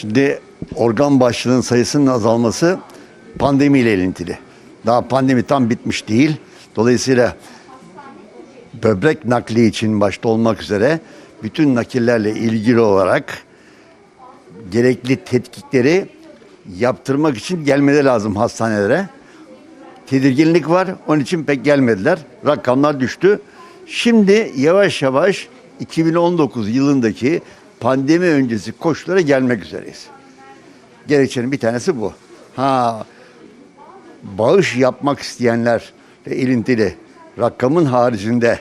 Şimdi organ bağışçılığının sayısının azalması pandemiyle ilintili. Daha pandemi tam bitmiş değil. Dolayısıyla böbrek nakli için başta olmak üzere bütün nakillerle ilgili olarak gerekli tetkikleri yaptırmak için gelmeleri lazım hastanelere. Tedirginlik var. Onun için pek gelmediler. Rakamlar düştü. Şimdi yavaş yavaş 2019 yılındaki pandemi öncesi koşullara gelmek üzereyiz. Gerekçenin bir tanesi bu. Ha bağış yapmak isteyenler ilintili rakamın haricinde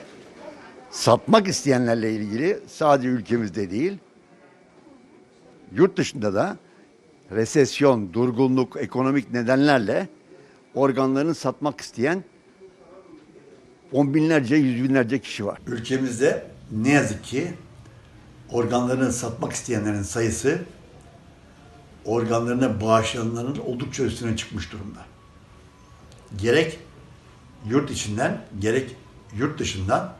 satmak isteyenlerle ilgili sadece ülkemizde değil, yurt dışında da resesyon, durgunluk, ekonomik nedenlerle organlarını satmak isteyen on binlerce, yüz binlerce kişi var. Ülkemizde ne yazık ki organlarını satmak isteyenlerin sayısı organlarına bağışlayanların oldukça üstüne çıkmış durumda. Gerek yurt içinden gerek yurt dışından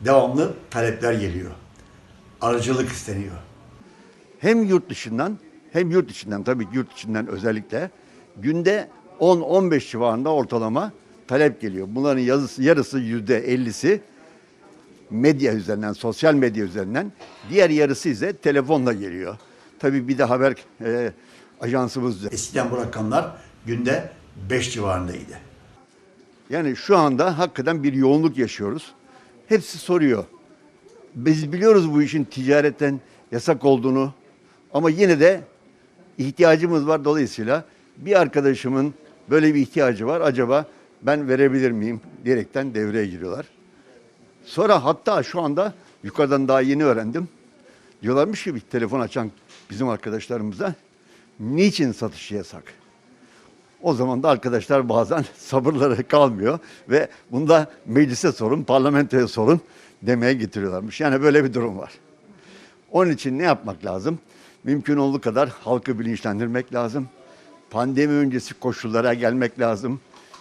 devamlı talepler geliyor. Aracılık isteniyor. Hem yurt dışından hem yurt içinden tabii yurt içinden özellikle günde 10-15 civarında ortalama talep geliyor. Bunların yazısı, yarısı yüzde 50'si medya üzerinden, sosyal medya üzerinden. Diğer yarısı ise telefonla geliyor. Tabii bir de haber e, ajansımız. Eskiden bu rakamlar günde 5 civarındaydı. Yani şu anda hakikaten bir yoğunluk yaşıyoruz. Hepsi soruyor. Biz biliyoruz bu işin ticaretten yasak olduğunu ama yine de ihtiyacımız var dolayısıyla bir arkadaşımın böyle bir ihtiyacı var acaba ben verebilir miyim diyerekten devreye giriyorlar. Sonra hatta şu anda yukarıdan daha yeni öğrendim. Diyorlarmış ki bir telefon açan bizim arkadaşlarımıza niçin satışı yasak? O zaman da arkadaşlar bazen sabırları kalmıyor ve bunda meclise sorun, parlamentoya sorun demeye getiriyorlarmış. Yani böyle bir durum var. Onun için ne yapmak lazım? Mümkün olduğu kadar halkı bilinçlendirmek lazım. Pandemi öncesi koşullara gelmek lazım.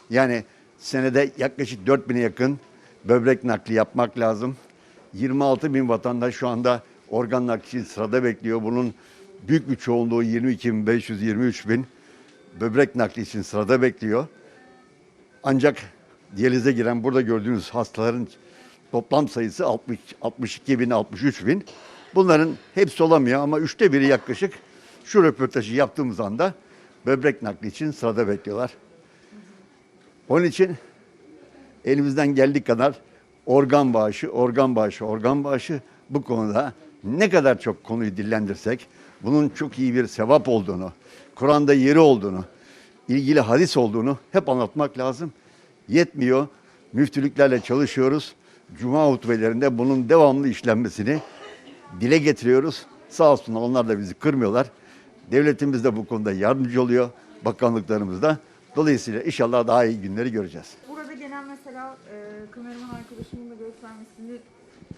Yani senede yaklaşık 4000'e yakın böbrek nakli yapmak lazım. 26 bin vatandaş şu anda organ nakli sırada bekliyor. Bunun büyük bir çoğunluğu 22 bin 500, 23 bin böbrek nakli için sırada bekliyor. Ancak diyalize giren burada gördüğünüz hastaların toplam sayısı 60, 62 bin, 63 bin. Bunların hepsi olamıyor ama üçte biri yaklaşık şu röportajı yaptığımız anda böbrek nakli için sırada bekliyorlar. Onun için elimizden geldiği kadar organ bağışı, organ bağışı, organ bağışı bu konuda ne kadar çok konuyu dillendirsek, bunun çok iyi bir sevap olduğunu, Kur'an'da yeri olduğunu, ilgili hadis olduğunu hep anlatmak lazım. Yetmiyor. Müftülüklerle çalışıyoruz. Cuma hutbelerinde bunun devamlı işlenmesini dile getiriyoruz. Sağ olsunlar onlar da bizi kırmıyorlar. Devletimiz de bu konuda yardımcı oluyor. Bakanlıklarımız da. Dolayısıyla inşallah daha iyi günleri göreceğiz. Mesela e, kameraman arkadaşımın da göstermesini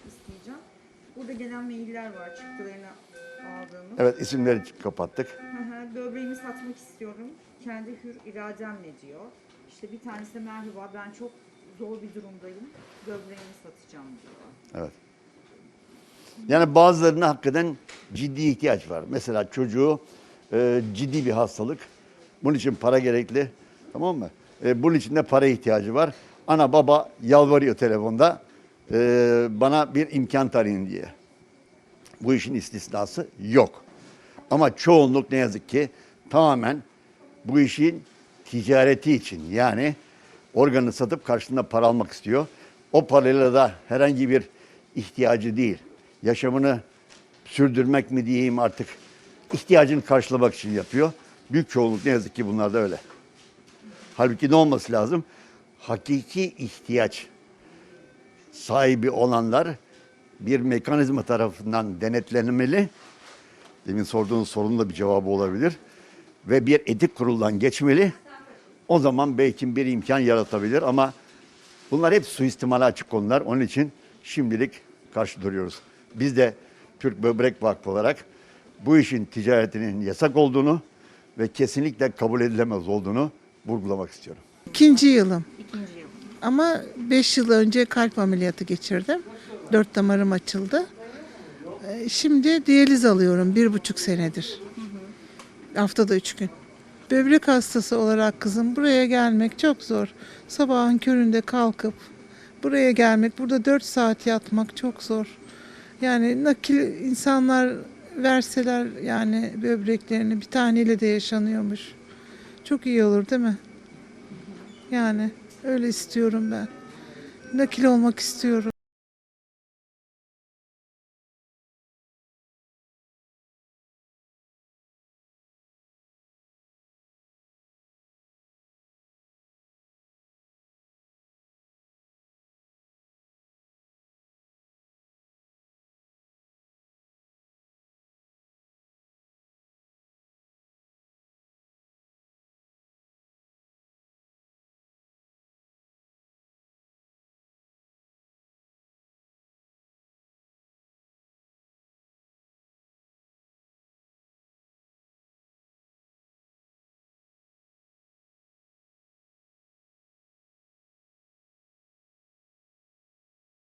isteyeceğim. Burada gelen mailler var çıktılarını aldığımız. Evet isimleri kapattık. Böbreğimi satmak istiyorum. Kendi hür irademle diyor. İşte bir tanesi de merhaba ben çok zor bir durumdayım. Böbreğimi satacağım diyor. Evet. Yani bazılarına hakikaten ciddi ihtiyaç var. Mesela çocuğu e, ciddi bir hastalık. Bunun için para gerekli. Tamam mı? E, bunun için de para ihtiyacı var. Ana baba yalvarıyor telefonda. e, bana bir imkan tarayın diye. Bu işin istisnası yok. Ama çoğunluk ne yazık ki tamamen bu işin ticareti için yani organı satıp karşılığında para almak istiyor. O parayla da herhangi bir ihtiyacı değil. Yaşamını sürdürmek mi diyeyim artık ihtiyacını karşılamak için yapıyor. Büyük çoğunluk ne yazık ki bunlar da öyle. Halbuki ne olması lazım? Hakiki ihtiyaç sahibi olanlar bir mekanizma tarafından denetlenmeli. Demin sorduğunuz sorunun da bir cevabı olabilir. Ve bir etik kuruldan geçmeli. O zaman belki bir imkan yaratabilir ama bunlar hep suistimale açık konular. Onun için şimdilik karşı duruyoruz. Biz de Türk Böbrek Vakfı olarak bu işin ticaretinin yasak olduğunu ve kesinlikle kabul edilemez olduğunu vurgulamak istiyorum. İkinci yılım. İkinci yıl. Ama 5 yıl önce kalp ameliyatı geçirdim. Dört damarım açıldı. Ee, Şimdi diyaliz alıyorum bir buçuk senedir. Haftada üç gün. Böbrek hastası olarak kızım buraya gelmek çok zor. Sabahın köründe kalkıp buraya gelmek, burada 4 saat yatmak çok zor. Yani nakil insanlar verseler yani böbreklerini bir taneyle de yaşanıyormuş. Çok iyi olur değil mi? Yani öyle istiyorum ben. Nakil olmak istiyorum.